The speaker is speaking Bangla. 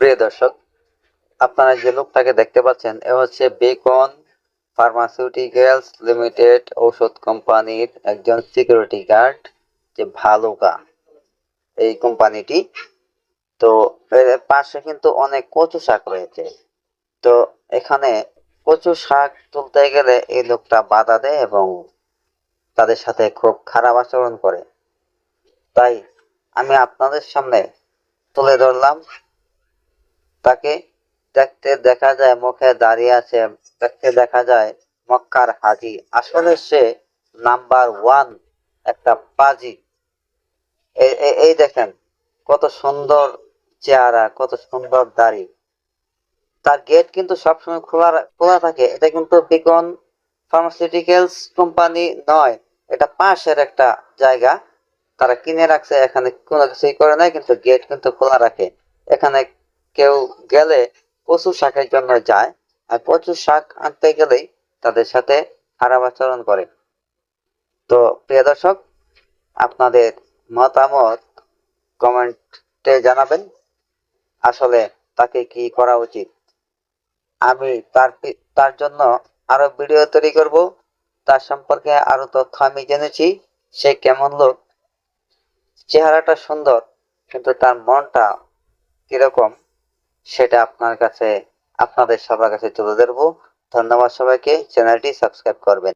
প্রিয় দর্শক, আপনারা যে লোকটাকে দেখতে পাচ্ছেন, এ হচ্ছে বেকন ফার্মাসিউটিক্যালস লিমিটেড ঔষধ কোম্পানির একজন সিকিউরিটি গার্ড যে ভালুকা এই কোম্পানিটি। তো এর পাশে কিন্তু অনেক কচু শাক রয়েছে। তো এখানে কচু শাক তুলতে গেলে এই লোকটা বাধা দেয় এবং তাদের সাথে খুব খারাপ আচরণ করে। তাই আমি আপনাদের সামনে তুলে ধরলাম। তাকে দেখতে দেখা যায়, মুখে দাঁড়িয়ে আছে, দেখতে দেখা যায় মক্কার হাজি। আসলে সে নাম্বার ওয়ান একটা পাজি। এই দেখেন কত সুন্দর চেহারা, কত সুন্দর দাড়ি। তার গেট কিন্তু সবসময় খোলা খোলা থাকে। এটা কিন্তু বিকন ফার্মাসিউটিক্যালস কোম্পানি নয়, এটা পাশের একটা জায়গা। তারা কিনে রাখছে, এখানে কোনো কিছুই করে নাই, কিন্তু গেট কিন্তু খোলা রাখে। এখানে কেউ গেলে কচু শাকের জন্য যায় আর কচু শাক আনতে গেলেই তাদের সাথে খারাপ আচরণ করে। তো প্রিয় দর্শক, আপনাদের মতামত কমেন্টে জানাবেন। আসলে তাকে কি করা উচিত? আমি তার তার জন্য আরও ভিডিও তৈরি করব। তার সম্পর্কে আরও তথ্য আমি জেনেছি। সে কেমন লোক? চেহারাটা সুন্দর, কিন্তু তার মনটা কীরকম? সেটা আপনার কাছে আপনাদের সবার কাছে তুলে ধরবো। ধন্যবাদ সবাইকে। চ্যানেলটি সাবস্ক্রাইব করবেন।